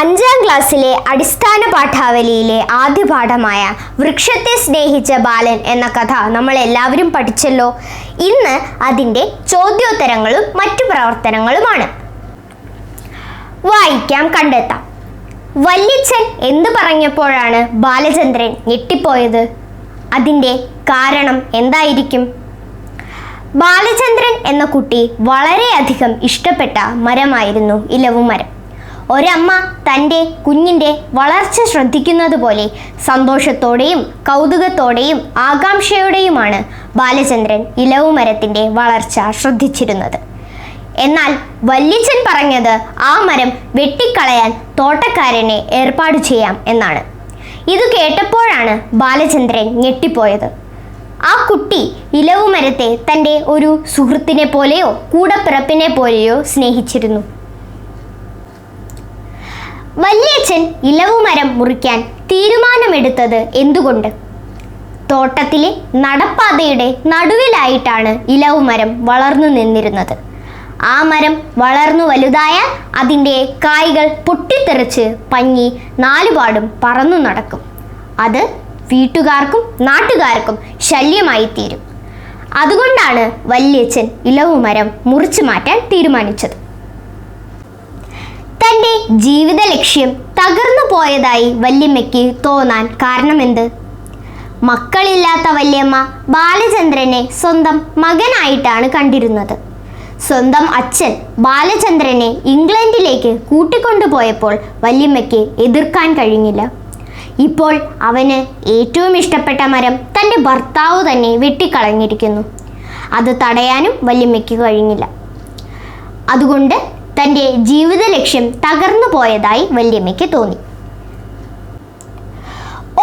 അഞ്ചാം ക്ലാസ്സിലെ അടിസ്ഥാന പാഠാവലിയിലെ ആദ്യ പാഠമായ വൃക്ഷത്തെ സ്നേഹിച്ച ബാലൻ എന്ന കഥ നമ്മൾ എല്ലാവരും പഠിച്ചല്ലോ. ഇന്ന് അതിന്റെ ചോദ്യോത്തരങ്ങളും മറ്റു പ്രവർത്തനങ്ങളുമാണ്. വായിക്കാം കണ്ടെത്താം. വല്യച്ഛൻ എന്തു പറഞ്ഞപ്പോഴാണ് ബാലചന്ദ്രൻ ഞെട്ടിപ്പോയത്? അതിന്റെ കാരണം എന്തായിരിക്കും? ബാലചന്ദ്രൻ എന്ന കുട്ടി വളരെയധികം ഇഷ്ടപ്പെട്ട മരമായിരുന്നു ഇലവുമരം. ഒരമ്മ തന്റെ കുഞ്ഞിന്റെ വളർച്ച ശ്രദ്ധിക്കുന്നത് പോലെ സന്തോഷത്തോടെയും കൗതുകത്തോടെയും ആകാംക്ഷയോടെയുമാണ് ബാലചന്ദ്രൻ ഇലവുമരത്തിന്റെ വളർച്ച ശ്രദ്ധിച്ചിരുന്നത്. എന്നാൽ വല്യച്ഛൻ പറഞ്ഞത് ആ മരം വെട്ടിക്കളയാൻ തോട്ടക്കാരനെ ഏർപ്പാട് ചെയ്യാം എന്നാണ്. ഇത് കേട്ടപ്പോഴാണ് ബാലചന്ദ്രൻ ഞെട്ടിപ്പോയത്. ആ കുട്ടി ഇലവുമരത്തെ തന്റെ ഒരു സുഹൃത്തിനെ പോലെയോ കൂടപ്പിറപ്പിനെ പോലെയോ സ്നേഹിച്ചിരുന്നു. വല്യച്ഛൻ ഇലവുമരം മുറിക്കാൻ തീരുമാനമെടുത്തത് എന്തുകൊണ്ട്? തോട്ടത്തിലെ നടപ്പാതയുടെ നടുവിലായിട്ടാണ് ഇലവുമരം വളർന്നു നിന്നിരുന്നത്. ആ മരം വളർന്നു വലുതായ അതിന്റെ കായ്കൾ പൊട്ടിത്തെറിച്ച് പഞ്ഞി നാലുപാടും പറന്നു നടക്കും. അത് വീട്ടുകാർക്കും നാട്ടുകാർക്കും ശല്യമായി തീരും അതുകൊണ്ടാണ് വല്യച്ഛൻ ഇലവുമരം മുറിച്ചു മാറ്റാൻ തീരുമാനിച്ചത്. തന്റെ ജീവിത ലക്ഷ്യം തകർന്നു പോയതായി വല്യമ്മയ്ക്ക് തോന്നാൻ കാരണമെന്ത്? മക്കളില്ലാത്ത വല്യമ്മ ബാലചന്ദ്രനെ സ്വന്തം മകനായിട്ടാണ് കണ്ടിരുന്നത്. സ്വന്തം അച്ഛൻ ബാലചന്ദ്രനെ ഇംഗ്ലണ്ടിലേക്ക് കൂട്ടിക്കൊണ്ടുപോയപ്പോൾ വല്യമ്മയ്ക്ക് എതിർക്കാൻ കഴിഞ്ഞില്ല. ഇപ്പോൾ അവന് ഏറ്റവും ഇഷ്ടപ്പെട്ട മരം തന്റെ ഭർത്താവ് തന്നെ വെട്ടിക്കളഞ്ഞിരിക്കുന്നു. അത് തടയാനും വല്യമ്മയ്ക്ക് കഴിഞ്ഞില്ല. അതുകൊണ്ട് തന്റെ ജീവിത ലക്ഷ്യം തകർന്നു പോയതായി വല്യമ്മയ്ക്ക് തോന്നി.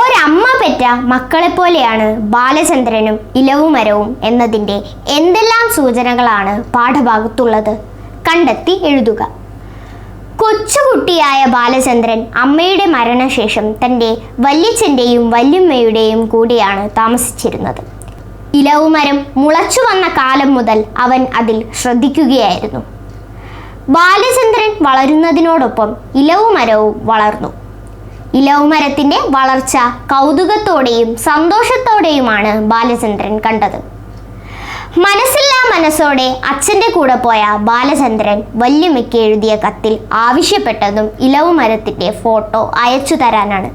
ഒരമ്മ പെറ്റ മക്കളെപ്പോലെയാണ് ബാലചന്ദ്രനും ഇലവുമരവും എന്നതിന്റെ എന്തെല്ലാം സൂചനകളാണ് പാഠഭാഗത്തുള്ളത്? കണ്ടെത്തി എഴുതുക. കൊച്ചുകുട്ടിയായ ബാലചന്ദ്രൻ അമ്മയുടെ മരണശേഷം തന്റെ വല്യച്ഛന്റെയും വല്യമ്മയുടെയും കൂടെയാണ് താമസിച്ചിരുന്നത്. ഇലവുമരം മുളച്ചു വന്ന കാലം മുതൽ അവൻ അതിൽ ശ്രദ്ധിക്കുകയായിരുന്നു. ബാലചന്ദ്രൻ വളരുന്നതിനോടൊപ്പം ഇലവുമരവും വളർന്നു. ഇലവുമരത്തിന്റെ വളർച്ച കൗതുകത്തോടെയും സന്തോഷത്തോടെയുമാണ് ബാലചന്ദ്രൻ കണ്ടത്. മനസ്സില്ലാ മനസ്സോടെ അച്ഛന്റെ കൂടെ പോയ ബാലചന്ദ്രൻ വല്യമ്മയ്ക്ക് എഴുതിയ കത്തിൽ ആവശ്യപ്പെട്ടതും ഇലവുമരത്തിന്റെ ഫോട്ടോ അയച്ചു തരാനാണ്.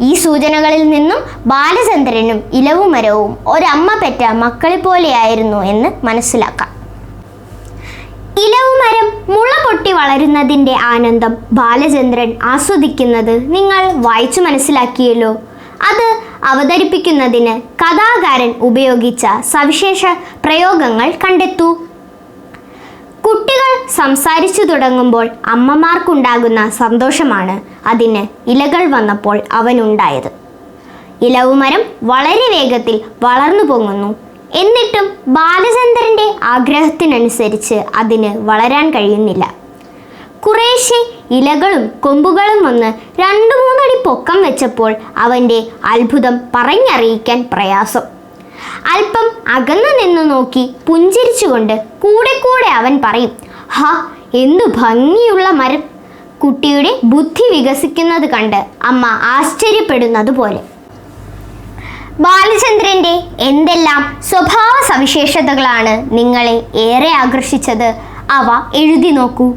ഈ സൂചനകളിൽ നിന്നും ബാലചന്ദ്രനും ഇലവുമരവും ഒരമ്മ പെറ്റ മക്കളെ പോലെയായിരുന്നു എന്ന് മനസ്സിലാക്കാം. ഇലവുമരം മുള പൊട്ടി വളരുന്നതിന്റെ ആനന്ദം ബാലചന്ദ്രൻ ആസ്വദിക്കുന്നത് നിങ്ങൾ വായിച്ചു മനസ്സിലാക്കിയല്ലോ. അത് അവതരിപ്പിക്കുന്നതിന് കഥാകാരൻ ഉപയോഗിച്ച സവിശേഷ പ്രയോഗങ്ങൾ കണ്ടെത്തൂ. കുട്ടികൾ സംസാരിച്ചു തുടങ്ങുമ്പോൾ അമ്മമാർക്കുണ്ടാകുന്ന സന്തോഷമാണ് അതിന് ഇലകൾ വന്നപ്പോൾ അവനുണ്ടായത്. ഇലവുമരം വളരെ വേഗത്തിൽ വളർന്നു പൊങ്ങുന്നു. എന്നിട്ടും ബാലചന്ദ്രന്റെ ആഗ്രഹത്തിനനുസരിച്ച് അതിന് വളരാൻ കഴിയുന്നില്ല. കുറേശ്ശെ ഇലകളും കൊമ്പുകളും വന്ന് രണ്ടു മൂന്നടി പൊക്കം വെച്ചപ്പോൾ അവന്റെ അത്ഭുതം പറഞ്ഞറിയിക്കാൻ പ്രയാസം. അല്പം അകന്നു നിന്ന് നോക്കി പുഞ്ചിരിച്ചുകൊണ്ട് കൂടെ കൂടെ അവൻ പറയും ഹ എന്തു ഭംഗിയുള്ള മരം. കുട്ടിയുടെ ബുദ്ധി വികസിക്കുന്നത് കണ്ട് അമ്മ ആശ്ചര്യപ്പെടുന്നത് പോലെ ബാലചന്ദ്രന്റെ എന്തെല്ലാം സ്വഭാവ സവിശേഷതകളാണ് നിങ്ങളെ ഏറെ ആകർഷിച്ചത്? അവ എഴുതി നോക്കൂ.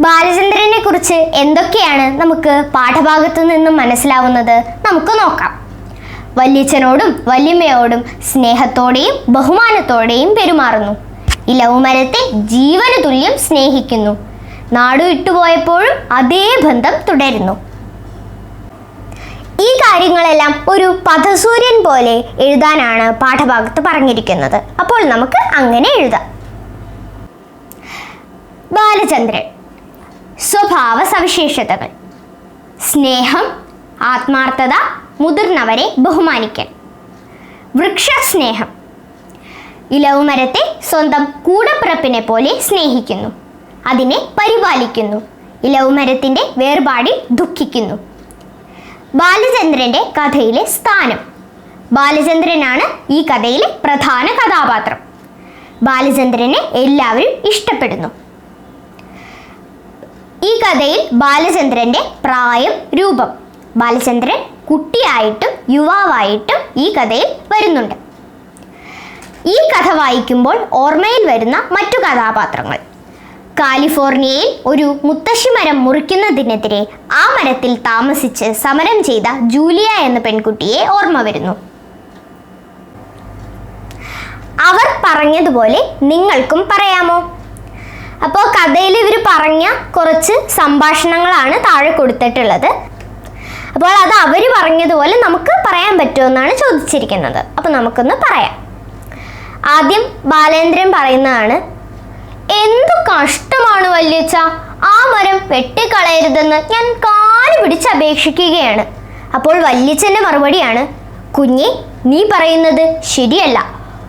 ബാലചന്ദ്രനെ കുറിച്ച് എന്തൊക്കെയാണ് നമുക്ക് പാഠഭാഗത്തു നിന്നും മനസ്സിലാവുന്നത്? നമുക്ക് നോക്കാം. വല്യച്ഛനോടും വല്യമ്മയോടും സ്നേഹത്തോടെയും ബഹുമാനത്തോടെയും പെരുമാറുന്നു. ഇലവുമരത്തെ ജീവന തുല്യം സ്നേഹിക്കുന്നു. നാടു വിട്ടുപോയപ്പോഴും അതേ ബന്ധം തുടരുന്നു. ഈ കാര്യങ്ങളെല്ലാം ഒരു പഥസൂര്യൻ പോലെ എഴുതാനാണ് പാഠഭാഗത്ത് പറഞ്ഞിരിക്കുന്നത്. അപ്പോൾ നമുക്ക് അങ്ങനെ എഴുതാം. ബാലചന്ദ്രൻ സ്വഭാവ സവിശേഷതകൾ സ്നേഹം ആത്മാർത്ഥത മുതിർന്നവരെ ബഹുമാനിക്കൽ വൃക്ഷസ്നേഹം ഇലവുമരത്തെ സ്വന്തം കൂടപ്പിറപ്പിനെ പോലെ സ്നേഹിക്കുന്നു അതിനെ പരിപാലിക്കുന്നു ഇലവുമരത്തിന്റെ വേർപാടിൽ ദുഃഖിക്കുന്നു. ബാലചന്ദ്രന്റെ കഥയിലെ സ്ഥാനം. ബാലചന്ദ്രനാണ് ഈ കഥയിലെ പ്രധാന കഥാപാത്രം. ബാലചന്ദ്രനെ എല്ലാവരും ഇഷ്ടപ്പെടുന്നു. ഈ കഥയിൽ ബാലചന്ദ്രന്റെ പ്രായം രൂപം. ബാലചന്ദ്രൻ കുട്ടിയായിട്ടും യുവാവായിട്ടും ഈ കഥയിൽ വരുന്നുണ്ട്. ഈ കഥ വായിക്കുമ്പോൾ ഓർമ്മയിൽ വരുന്ന മറ്റു കഥാപാത്രങ്ങൾ. കാലിഫോർണിയയിൽ ഒരു മുത്തശ്ശി മരം മുറിക്കുന്നതിനെതിരെ ആ മരത്തിൽ താമസിച്ച് സമരം ചെയ്ത ജൂലിയ എന്ന പെൺകുട്ടിയെ ഓർമ്മ വരുന്നു. അവർ പറഞ്ഞതുപോലെ നിങ്ങൾക്കും പറയാമോ? അപ്പോൾ കഥയിൽ ഇവർ പറഞ്ഞ കുറച്ച് സംഭാഷണങ്ങളാണ് താഴെ കൊടുത്തിട്ടുള്ളത്. അപ്പോൾ അത് അവർ പറഞ്ഞതുപോലെ നമുക്ക് പറയാൻ പറ്റുമെന്നാണ് ചോദിച്ചിരിക്കുന്നത്. അപ്പോൾ നമുക്കൊന്ന് പറയാം. ആദ്യം ബാലേന്ദ്രൻ പറയുന്നതാണ് എന്തു കഷ്ടമാണ് വല്യച്ഛ. ആ മരം വെട്ടിക്കളയരുതെന്ന് ഞാൻ കാൽ പിടിച്ച് അപേക്ഷിക്കുകയാണ്. അപ്പോൾ വല്യച്ഛന്റെ മറുപടിയാണ് കുഞ്ഞി നീ പറയുന്നത് ശരിയല്ല.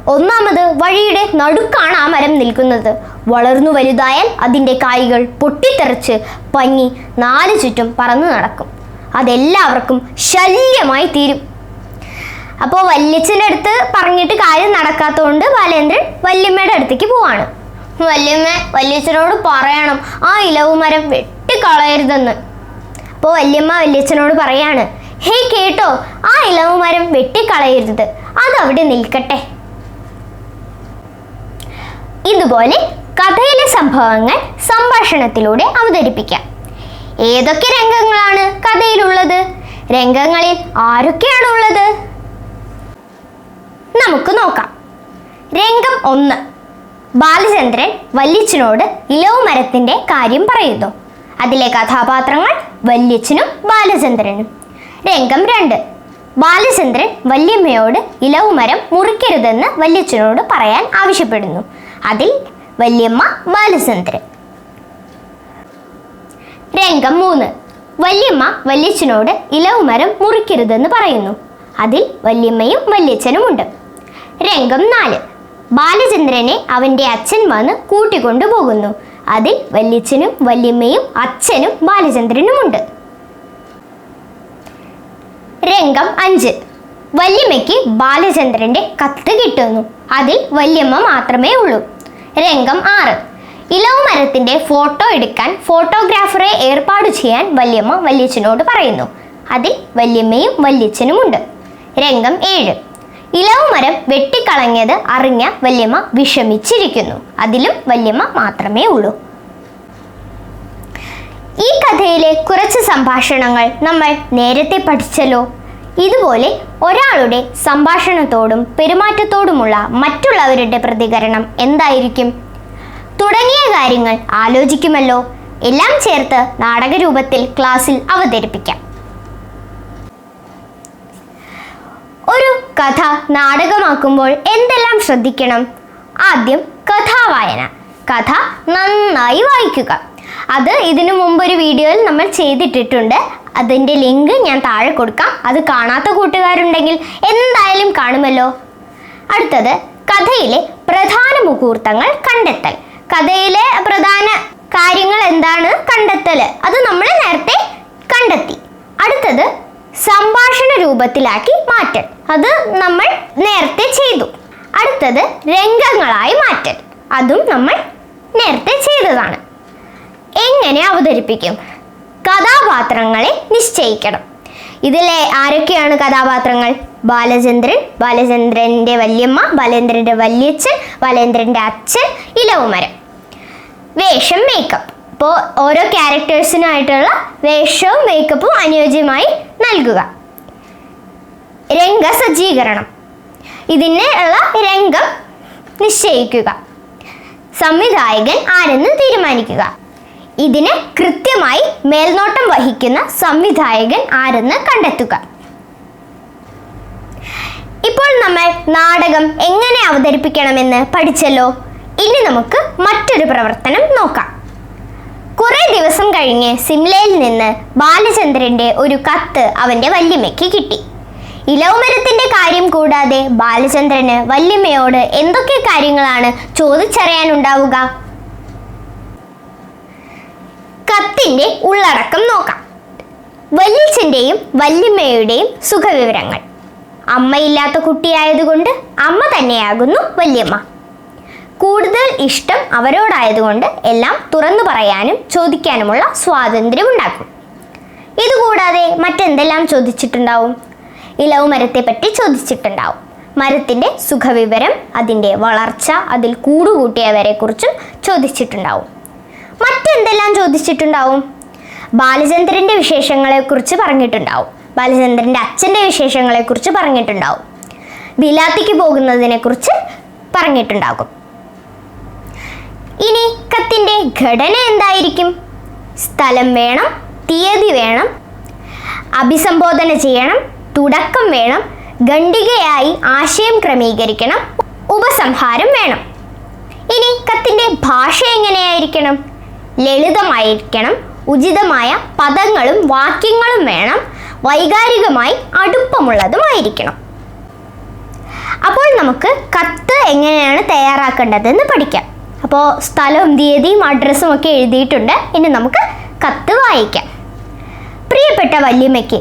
ഒന്നാമത് വഴിയുടെ നടുക്കാണ് ആ മരം നിൽക്കുന്നത്. വളർന്നു വലുതായാൽ അതിന്റെ കായ്കൾ പൊട്ടിത്തെറിച്ച് പഞ്ഞി നാല് ചുറ്റും പറന്നു നടക്കും. അതെല്ലാവർക്കും ശല്യമായി തീരും. അപ്പോൾ വല്യച്ഛന്റെ അടുത്ത് പറഞ്ഞിട്ട് കാര്യം നടക്കാത്തതുകൊണ്ട് ബാലേന്ദ്രൻ വല്യമ്മയുടെ അടുത്തേക്ക് പോവാണ്. വല്യമ്മ വല്യച്ഛനോട് പറയണം. ആ ഇലവ് മരം വെട്ടിക്കളയരുതെന്ന്. അപ്പോൾ വല്യമ്മ വല്യച്ഛനോട് പറയാണ് ഹേ കേട്ടോ ആ ഇലവ് മരം വെട്ടിക്കളയരുത്. അതവിടെ നിൽക്കട്ടെ. ഇതുപോലെ കഥയിലെ സംഭവങ്ങൾ സംഭാഷണത്തിലൂടെ അവതരിപ്പിക്കാം. ഏതൊക്കെ രംഗങ്ങളാണ് കഥയിലുള്ളത്? രംഗങ്ങളിൽ ആരൊക്കെയാണ് ഉള്ളത് നമുക്ക് നോക്കാം. രംഗം ഒന്ന്. ബാലചന്ദ്രൻ വല്യച്ഛനോട് ഇലവ് മരത്തിന്റെ കാര്യം പറയുന്നു. അതിലെ കഥാപാത്രങ്ങൾ വല്യച്ഛനും ബാലചന്ദ്രനും. രംഗം രണ്ട്. ബാലചന്ദ്രൻ വല്യമ്മയോട് ഇലവ് മരം മുറിക്കരുതെന്ന് വല്യച്ഛനോട് പറയാൻ ആവശ്യപ്പെടുന്നു. അതിൽ വല്യമ്മ ബാലചന്ദ്രൻ. രംഗം മൂന്ന്. വല്യമ്മ വല്യച്ഛനോട് ഇലവ് മരം മുറിക്കരുതെന്ന് പറയുന്നു. അതിൽ വല്യമ്മയും വല്യച്ഛനുമുണ്ട്. രംഗം നാല്. ബാലചന്ദ്രനെ അവന്റെ അച്ഛൻ വന്ന് കൂട്ടിക്കൊണ്ടുപോകുന്നു. അതിൽ വല്യച്ഛനും വല്യമ്മയും അച്ഛനും ബാലചന്ദ്രനുമുണ്ട്. രംഗം അഞ്ച്. വല്യമ്മയ്ക്ക് ബാലചന്ദ്രന്റെ കത്ത് കിട്ടുന്നു. അതിൽ വല്യമ്മ മാത്രമേ ഉള്ളൂ. രംഗം ആറ്. ഇലവ് മരത്തിന്റെ ഫോട്ടോ എടുക്കാൻ ഫോട്ടോഗ്രാഫറെ ഏർപ്പാട് ചെയ്യാൻ വല്യമ്മ വല്യച്ഛനോട് പറയുന്നു. അതിൽ വല്യമ്മയും വല്യച്ഛനുമുണ്ട്. രംഗം ഏഴ്. ഇലവ് മരം വെട്ടിക്കളഞ്ഞത് അറിഞ്ഞ വല്യമ്മ വിഷമിച്ചിരിക്കുന്നു. അതിലും വല്യമ്മ മാത്രമേ ഉള്ളൂ. ഈ കഥയിലെ കുറച്ച് സംഭാഷണങ്ങൾ നമ്മൾ നേരത്തെ പഠിച്ചല്ലോ. ഇതുപോലെ ഒരാളുടെ സംഭാഷണത്തോടും പെരുമാറ്റത്തോടുമുള്ള മറ്റുള്ളവരുടെ പ്രതികരണം എന്തായിരിക്കും? തുടങ്ങിയ കാര്യങ്ങൾ ആലോചിക്കുമല്ലോ. എല്ലാം ചേർത്ത് നാടകരൂപത്തിൽ ക്ലാസ്സിൽ അവതരിപ്പിക്കാം. ഒരു കഥ നാടകമാക്കുമ്പോൾ എന്തെല്ലാം ശ്രദ്ധിക്കണം? ആദ്യം കഥാവായന. കഥ നന്നായി വായിക്കുക. അത് ഇതിനു മുമ്പ് ഒരു വീഡിയോയിൽ നമ്മൾ ചെയ്തിട്ടിട്ടുണ്ട്. അതിന്റെ ലിങ്ക് ഞാൻ താഴെ കൊടുക്കാം. അത് കാണാത്ത കൂട്ടുകാരുണ്ടെങ്കിൽ എന്തായാലും കാണുമല്ലോ. അടുത്തത് കഥയിലെ പ്രധാന മുഹൂർത്തങ്ങൾ കണ്ടെത്തൽ. കഥയിലെ പ്രധാന കാര്യങ്ങൾ എന്താണ്? കണ്ടെത്തൽ. അത് നമ്മൾ നേരത്തെ കണ്ടെത്തി. അടുത്തത് സംഭാഷണ രൂപത്തിലാക്കി മാറ്റൽ. അത് നമ്മൾ നേരത്തെ ചെയ്തു. അടുത്തത് രംഗങ്ങളായി മാറ്റൽ. അതും നമ്മൾ നേരത്തെ ചെയ്തതാണ്. എങ്ങനെ അവതരിപ്പിക്കും? കഥാപാത്രങ്ങളെ നിശ്ചയിക്കണം. ഇതിലെ ആരൊക്കെയാണ് കഥാപാത്രങ്ങൾ? ബാലചന്ദ്രൻ ബാലചന്ദ്രന്റെ വല്യമ്മ ബാലേന്ദ്രന്റെ വല്യച്ഛൻ ബാലേന്ദ്രന്റെ അച്ഛൻ ഇലവുമരം. വേഷം മേക്കപ്പ് അപ്പോൾ ഓരോ ക്യാരക്ടേഴ്സിനായിട്ടുള്ള വേഷവും മേക്കപ്പും അനുയോജ്യമായി നൽകുക. രംഗസജ്ജീകരണം ഇതിന് ഉള്ള രംഗം നിശ്ചയിക്കുക. സംവിധായകൻ ആരെന്ന് തീരുമാനിക്കുക. ഇതിന് കൃത്യമായി മേൽനോട്ടം വഹിക്കുന്ന സംവിധായകൻ ആരെന്ന് കണ്ടെത്തുക. ഇപ്പോൾ നമ്മൾ നാടകം എങ്ങനെ അവതരിപ്പിക്കണമെന്ന് പഠിച്ചല്ലോ? ഇനി നമുക്ക് മറ്റൊരു പ്രവർത്തനം നോക്കാം. കുറെ ദിവസം കഴിഞ്ഞ് സിംലയിൽ നിന്ന് ബാലചന്ദ്രന്റെ ഒരു കത്ത് അവന്റെ വല്യമ്മയ്ക്ക് കിട്ടി. ഇലവുമരത്തിന്റെ കാര്യം കൂടാതെ ബാലചന്ദ്രന് വല്യമ്മയോട് എന്തൊക്കെ കാര്യങ്ങളാണ് ചോദിച്ചറിയാനുണ്ടാവുക? കത്തിന്റെ ഉള്ളടക്കം നോക്കാം. വല്യച്ഛന്റെയും വല്യമ്മയുടെയും സുഖവിവരങ്ങൾ. അമ്മയില്ലാത്ത കുട്ടിയായതുകൊണ്ട് അമ്മ തന്നെയാകുന്നു വല്യമ്മ. കൂടുതൽ ഇഷ്ടം അവരോടായതുകൊണ്ട് എല്ലാം തുറന്നു പറയാനും ചോദിക്കാനുമുള്ള സ്വാതന്ത്ര്യം ഉണ്ടാക്കും. ഇതുകൂടാതെ മറ്റെന്തെല്ലാം ചോദിച്ചിട്ടുണ്ടാവും? ഇലവ് മരത്തെ പറ്റി ചോദിച്ചിട്ടുണ്ടാവും. മരത്തിന്റെ സുഖവിവരം അതിന്റെ വളർച്ച അതിൽ കൂടുകൂട്ടിയവരെ കുറിച്ചും ചോദിച്ചിട്ടുണ്ടാവും. മറ്റെന്തെല്ലാം ചോദിച്ചിട്ടുണ്ടാവും? ബാലചന്ദ്രന്റെ വിശേഷങ്ങളെക്കുറിച്ച് പറഞ്ഞിട്ടുണ്ടാവും. ബാലചന്ദ്രന്റെ അച്ഛന്റെ വിശേഷങ്ങളെക്കുറിച്ച് പറഞ്ഞിട്ടുണ്ടാവും. വിലാത്തിക്ക് പോകുന്നതിനെക്കുറിച്ച് പറഞ്ഞിട്ടുണ്ടാകും. ഇനി കത്തിന്റെ ഘടന എന്തായിരിക്കും? സ്ഥലം വേണം തീയതി വേണം അഭിസംബോധന ചെയ്യണം തുടക്കം വേണം ഖണ്ഡികയായി ആശയം ക്രമീകരിക്കണം ഉപസംഹാരം വേണം. ഇനി കത്തിന്റെ ഭാഷ എങ്ങനെയായിരിക്കണം? ലളിതമായിരിക്കണം ഉചിതമായ പദങ്ങളും വാക്യങ്ങളും വേണം വൈകാരികമായി അടുപ്പമുള്ളതുമായിരിക്കണം. അപ്പോൾ നമുക്ക് കത്ത് എങ്ങനെയാണ് തയ്യാറാക്കേണ്ടതെന്ന് പഠിക്കാം. അപ്പോൾ സ്ഥലവും തീയതിയും അഡ്രസ്സും ഒക്കെ എഴുതിയിട്ടുണ്ട്. ഇനി നമുക്ക് കത്ത് വായിക്കാം. പ്രിയപ്പെട്ട വല്യമ്മയ്ക്ക്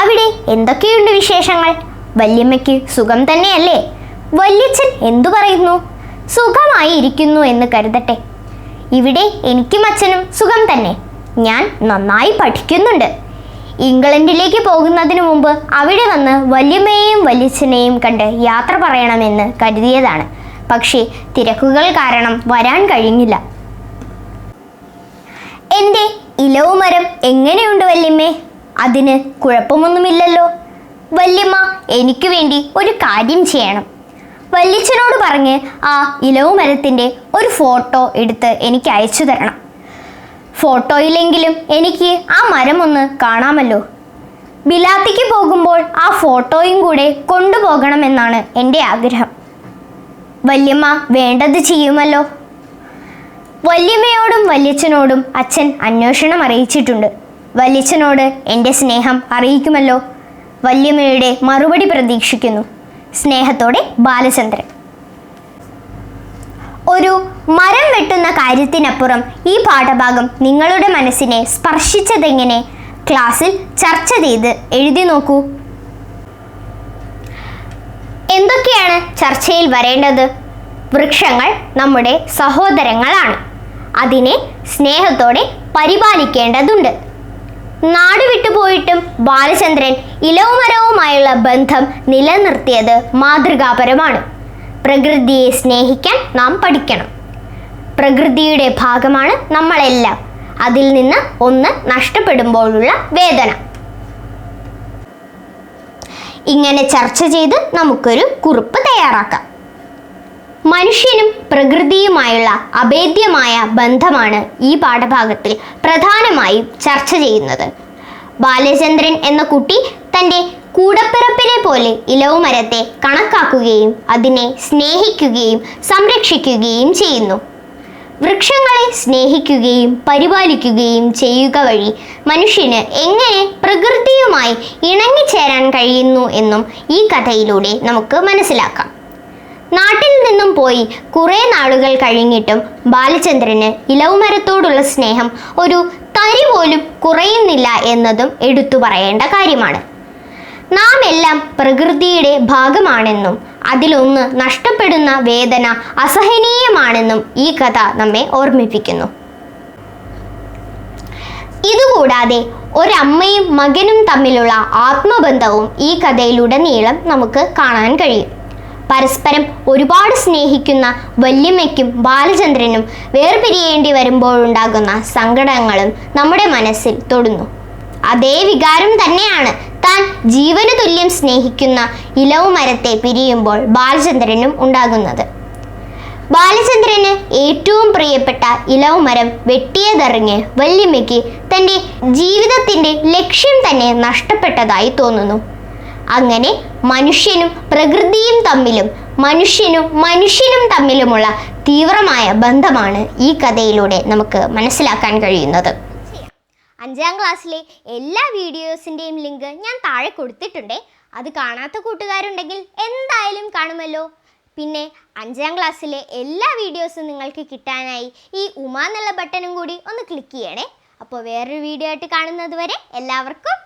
അവിടെ എന്തൊക്കെയുണ്ട് വിശേഷങ്ങൾ? വല്യമ്മയ്ക്ക് സുഖം തന്നെയല്ലേ? വല്യച്ഛൻ എന്തു പറയുന്നു? സുഖമായി ഇരിക്കുന്നു എന്ന് കരുതട്ടെ. ഇവിടെ എനിക്കും അച്ഛനും സുഖം തന്നെ. ഞാൻ നന്നായി പഠിക്കുന്നുണ്ട്. ഇംഗ്ലണ്ടിലേക്ക് പോകുന്നതിന് മുമ്പ് അവിടെ വന്ന് വല്യമ്മയെയും വല്യച്ഛനെയും കണ്ട് യാത്ര പറയണമെന്ന് കരുതിയതാണ്. പക്ഷേ തിരക്കുകൾ കാരണം വരാൻ കഴിഞ്ഞില്ല. എന്റെ ഇലവുമരം എങ്ങനെയുണ്ട് വല്യമ്മേ? അതിന് കുഴപ്പമൊന്നുമില്ലല്ലോ. വല്യമ്മ എനിക്ക് വേണ്ടി ഒരു കാര്യം ചെയ്യണം. വല്യച്ഛനോട് പറഞ്ഞ് ആ ഇലവുമരത്തിന്റെ ഒരു ഫോട്ടോ എടുത്ത് എനിക്ക് അയച്ചു തരണം. ഫോട്ടോയിലെങ്കിലും എനിക്ക് ആ മരം ഒന്ന് കാണാമല്ലോ. ബിലാത്തിക്ക് പോകുമ്പോൾ ആ ഫോട്ടോയും കൂടെ കൊണ്ടുപോകണമെന്നാണ് എന്റെ ആഗ്രഹം. വല്യമ്മ വേണ്ടത് ചെയ്യുമല്ലോ? വല്യമ്മയോടും വല്യച്ഛനോടും അച്ഛൻ അന്വേഷണം അറിയിച്ചിട്ടുണ്ട്. വല്യച്ഛനോട് എന്റെ സ്നേഹം അറിയിക്കുമല്ലോ? വല്യമ്മയുടെ മറുപടി പ്രതീക്ഷിക്കുന്നു. സ്നേഹത്തോടെ ബാലചന്ദ്രൻ. ഒരു മരം വെട്ടുന്ന കാര്യത്തിനപ്പുറം ഈ പാഠഭാഗം നിങ്ങളുടെ മനസ്സിനെ സ്പർശിച്ചതെങ്ങനെ? ക്ലാസ്സിൽ ചർച്ച ചെയ്ത് എഴുതി നോക്കൂ. എന്തൊക്കെയാണ് ചർച്ചയിൽ വരേണ്ടത്? വൃക്ഷങ്ങൾ നമ്മുടെ സഹോദരങ്ങളാണ്. അതിനെ സ്നേഹത്തോടെ പരിപാലിക്കേണ്ടതുണ്ട്. നാട് വിട്ടുപോയിട്ടും ബാലചന്ദ്രൻ ഇലവുമരവുമായുള്ള ബന്ധം നിലനിർത്തിയത് മാതൃകാപരമാണ്. പ്രകൃതിയെ സ്നേഹിക്കാൻ നാം പഠിക്കണം. പ്രകൃതിയുടെ ഭാഗമാണ് നമ്മളെല്ലാം. അതിൽ നിന്ന് ഒന്ന് നഷ്ടപ്പെടുമ്പോഴുള്ള വേദന. ഇങ്ങനെ ചർച്ച ചെയ്ത് നമുക്കൊരു കുറിപ്പ് തയ്യാറാക്കാം. മനുഷ്യനും പ്രകൃതിയുമായുള്ള അഭേദ്യമായ ബന്ധമാണ് ഈ പാഠഭാഗത്തിൽ പ്രധാനമായും ചർച്ച ചെയ്യുന്നത്. ബാലചന്ദ്രൻ എന്ന കുട്ടി തന്റെ കൂടപ്പിറപ്പിനെ പോലെ ഇലവുമരത്തെ കണക്കാക്കുകയും അതിനെ സ്നേഹിക്കുകയും സംരക്ഷിക്കുകയും ചെയ്യുന്നു. വൃക്ഷങ്ങളെ സ്നേഹിക്കുകയും പരിപാലിക്കുകയും ചെയ്യുക വഴി മനുഷ്യന് എങ്ങനെ പ്രകൃതിയുമായി ഇണങ്ങിച്ചേരാൻ കഴിയുന്നു എന്നും ഈ കഥയിലൂടെ നമുക്ക് മനസ്സിലാക്കാം. നാട്ടിൽ നിന്നും പോയി കുറേ നാളുകൾ കഴിഞ്ഞിട്ടും ബാലചന്ദ്രന് ഇലവുമരത്തോടുള്ള സ്നേഹം ഒരു തരി പോലും കുറയുന്നില്ല എന്നതും എടുത്തു പറയേണ്ട കാര്യമാണ്. നാം എല്ലാം പ്രകൃതിയുടെ ഭാഗമാണെന്നും അതിലൊന്ന് നഷ്ടപ്പെടുന്ന വേദന അസഹനീയമാണെന്നും ഈ കഥ നമ്മെ ഓർമ്മിപ്പിക്കുന്നു. ഇതുകൂടാതെ ഒരമ്മയും മകനും തമ്മിലുള്ള ആത്മബന്ധവും ഈ കഥയിലുടനീളം നമുക്ക് കാണാൻ കഴിയും. പരസ്പരം ഒരുപാട് സ്നേഹിക്കുന്ന വല്യമ്മയ്ക്കും ബാലചന്ദ്രനും വേർപിരിയേണ്ടി വരുമ്പോഴുണ്ടാകുന്ന സങ്കടങ്ങളും നമ്മുടെ മനസ്സിൽ തൊടുന്നു. അതേ വികാരം തന്നെയാണ് താൻ ജീവന് തുല്യം സ്നേഹിക്കുന്ന ഇലവു മരത്തെ പിരിയുമ്പോൾ ബാലചന്ദ്രനും ഉണ്ടാകുന്നത്. ബാലചന്ദ്രന് ഏറ്റവും പ്രിയപ്പെട്ട ഇലവു മരം വെട്ടിയതറിഞ്ഞ് വല്യമ്മയ്ക്ക് തന്റെ ജീവിതത്തിന്റെ ലക്ഷ്യം തന്നെ നഷ്ടപ്പെട്ടതായി തോന്നുന്നു. അങ്ങനെ മനുഷ്യനും പ്രകൃതിയും തമ്മിലും മനുഷ്യനും മനുഷ്യനും തമ്മിലുമുള്ള തീവ്രമായ ബന്ധമാണ് ഈ കഥയിലൂടെ നമുക്ക് മനസ്സിലാക്കാൻ കഴിയുന്നത്. അഞ്ചാം ക്ലാസ്സിലെ എല്ലാ വീഡിയോസിന്റെയും ലിങ്ക് ഞാൻ താഴെ കൊടുത്തിട്ടുണ്ട്. അത് കാണാത്ത കൂട്ടുകാരുണ്ടെങ്കിൽ എന്തായാലും കാണുമല്ലോ. പിന്നെ അഞ്ചാം ക്ലാസ്സിലെ എല്ലാ വീഡിയോസും നിങ്ങൾക്ക് കിട്ടാനായി ഈ ഉമ എന്നുള്ള ബട്ടണും കൂടി ഒന്ന് ക്ലിക്ക് ചെയ്യണേ. അപ്പോൾ വേറൊരു വീഡിയോ ആയിട്ട് കാണുന്നത് വരെ എല്ലാവർക്കും